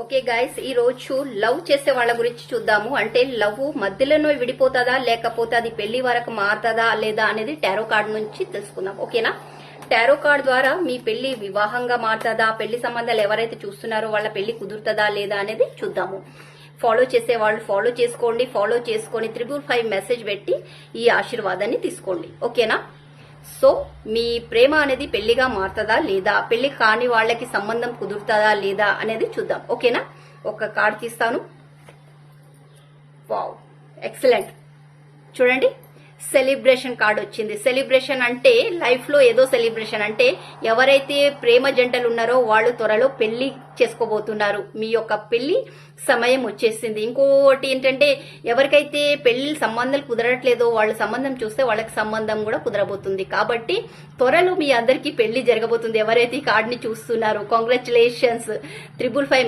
Okay guys ఈ రోజు love చేసే వాళ్ళ గురించి చూద్దాము. అంటే లవ్ మధ్యలోనే విడిపోతుందా లేకపోతే అది పెళ్ళి వరకు మారుతుందా లేదా అనేది టారో కార్డ్ నుంచి తెలుసుకుందాం. ఓకేనా? టారో కార్డ్ ద్వారా మీ పెళ్ళి వివాహంగా మారుతుందా పెళ్ళి సంబంధాలు ఎవరైతే చూస్తున్నారో వాళ్ళ పెళ్ళి కుదురుతుందా లేదా అనేది చూద్దాము. ఫాలో చేసే వాళ్ళు ఫాలో చేసుకోండి. ఫాలో చేసుకొని త్రిబుల్ ఫైవ్ మెసేజ్ పెట్టి ఈ ఆశీర్వాదాన్ని తీసుకోండి. ఓకేనా? సో మీ ప్రేమ అనేది పెళ్ళిగా మారుతుందా లేదా? పెళ్ళి కాని వాళ్ళకి సంబంధం కుదురుతుందా లేదా అనేది చూద్దాం. ఓకేనా? ఒక కార్డ్ తీస్తాను. వావ్. ఎక్సలెంట్. చూడండి. సెలిబ్రేషన్ కార్డు వచ్చింది. సెలిబ్రేషన్ అంటే లైఫ్లో ఏదో సెలిబ్రేషన్. అంటే ఎవరైతే ప్రేమ జంటలు ఉన్నారో వాళ్ళు త్వరలో పెళ్ళి చేసుకోబోతున్నారు. మీ యొక్క పెళ్ళి సమయం వచ్చేసింది. ఇంకోటి ఏంటంటే ఎవరికైతే పెళ్ళి సంబంధాలు కుదరట్లేదో వాళ్ళ సంబంధం చూస్తే వాళ్ళకి సంబంధం కూడా కుదరబోతుంది. కాబట్టి త్వరలో మీ అందరికీ పెళ్ళి జరగబోతుంది. ఎవరైతే ఈ కార్డుని చూస్తున్నారో కాంగ్రాచులేషన్స్ త్రిబుల్ ఫైవ్